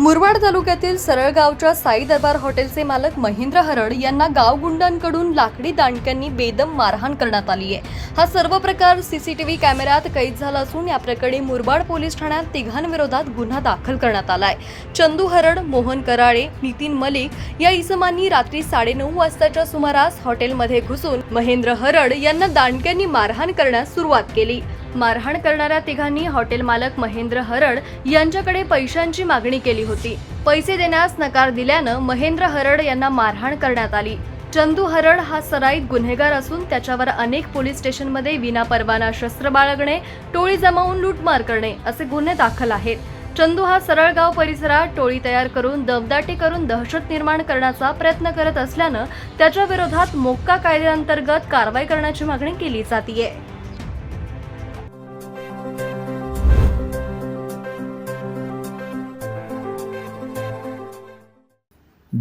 मुरबाड तालुक्यातील सरळगावच्या साई दरबार हॉटेलचे मालक महेंद्र हरड यांना गावगुंडांकडून लाकडी दांडक्यांनी बेदम मारहाण करण्यात आली आहे. हा सर्व प्रकार सीसीटीव्ही कॅमेऱ्यात कैद झाला असून या प्रकरणी मुरबाड पोलीस ठाण्यात तिघांविरोधात गुन्हा दाखल करण्यात आलाय. चंदू हरड मोहन कराळे नितीन मलिक या इसमांनी रात्री साडेनऊ वाजताच्या सुमारास हॉटेलमध्ये घुसून महेंद्र हरड यांना दांडक्यांनी मारहाण करण्यास सुरुवात केली. मारहाण करणाऱ्या तिघांनी हॉटेल मालक महेंद्र हरड यांच्याकडे पैशांची मागणी केली होती. पैसे देण्यास नकार दिल्यानं महेंद्र हरड यांना मारहाण करण्यात आली. चंदू हरड हा सराईत गुन्हेगार असून त्याच्यावर अनेक पोलीस स्टेशनमध्ये विनापरवाना शस्त्र बाळगणे टोळी जमावून लूटमार करणे असे गुन्हे दाखल आहेत. चंदू हा सरळगाव परिसरात टोळी तयार करून दबदाटी करून दहशत निर्माण करण्याचा प्रयत्न करत असल्यानं त्याच्या विरोधात मोक्का कायद्याअंतर्गत कारवाई करण्याची मागणी केली जातीये.